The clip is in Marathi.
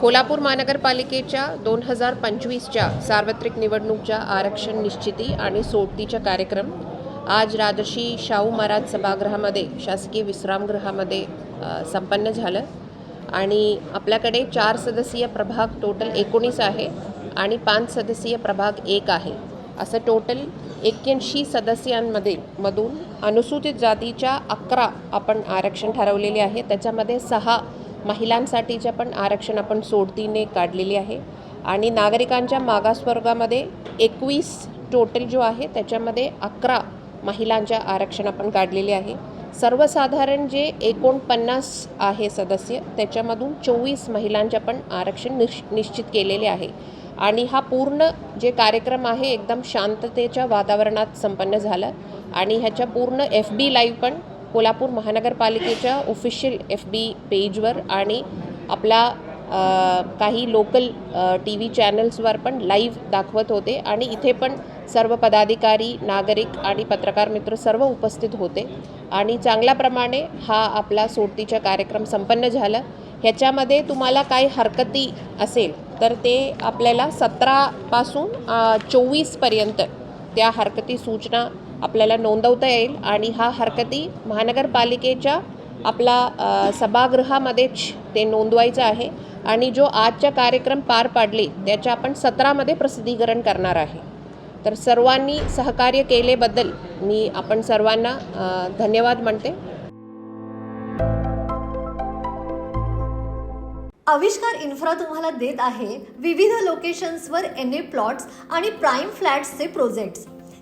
कोल्हापूर महानगरपालिकेच्या दोन हजार पंचवीसच्या सार्वत्रिक निवडणूकच्या आरक्षण निश्चिती आणि सोडतीचा कार्यक्रम आज राजर्षी शाहू महाराज सभागृहामध्ये शासकीय विश्रामगृहामध्ये संपन्न झालं. आणि आपल्याकडे चार सदस्यीय प्रभाग टोटल एकोणीस आहे आणि पाच सदस्यीय प्रभाग एक आहे. असं टोटल एक्क्याऐंशी सदस्यांमध्ये मधून अनुसूचित जातीच्या अकरा आपण आरक्षण ठरवलेले आहे. त्याच्यामध्ये सहा महिलांसाठीच्या पण आरक्षण आपण सोडतीने काढलेली आहे. आणि नागरिकांच्या मागासवर्गामध्ये एकवीस टोटल जो आहे त्याच्यामध्ये अकरा महिलांच्या आरक्षण आपण काढलेले आहे. सर्वसाधारण जे एकोणपन्नास आहे सदस्य त्याच्यामधून चोवीस महिलांच्या पण आरक्षण निश निश्चित केलेले आहे. आणि हा पूर्ण जे कार्यक्रम आहे एकदम शांततेच्या वातावरणात संपन्न झाला. आणि ह्याच्या पूर्ण एफ बी लाईव्ह पण कोल्हापूर महानगरपालिकेच्या ऑफिशियल एफ बी पेजवर आणि आपला काही लोकल टी व्ही चॅनल्सवर पण लाईव्ह दाखवत होते. आणि इथे पण सर्व पदाधिकारी नागरिक आणि पत्रकार मित्र सर्व उपस्थित होते. आणि चांगल्याप्रमाणे हा आपला सोडतीचा कार्यक्रम संपन्न झाला. ह्याच्यामध्ये तुम्हाला काही हरकती असेल तर ते आपल्याला सतरापासून चोवीसपर्यंत त्या हरकती सूचना आपल्याला नोंदवता येईल आणि हा हरकती महानगरपालिकेच्या आपला सभागृहामध्येच ते नोंदवायचं आहे आणि जो आजचा कार्यक्रम पार पाडले त्याच्या आपण सतरामध्ये प्रसिद्धीकरण करणार आहे. तर सर्वांनी सहकार्य केलेबद्दल मी आपण सर्वांना धन्यवाद म्हणते. आविष्कार इन्फ्रा तुम्हाला देत आहे विविध लोकेशन्सवर एन ए प्लॉट्स आणि प्राईम फ्लॅट्सचे प्रोजेक्ट्स.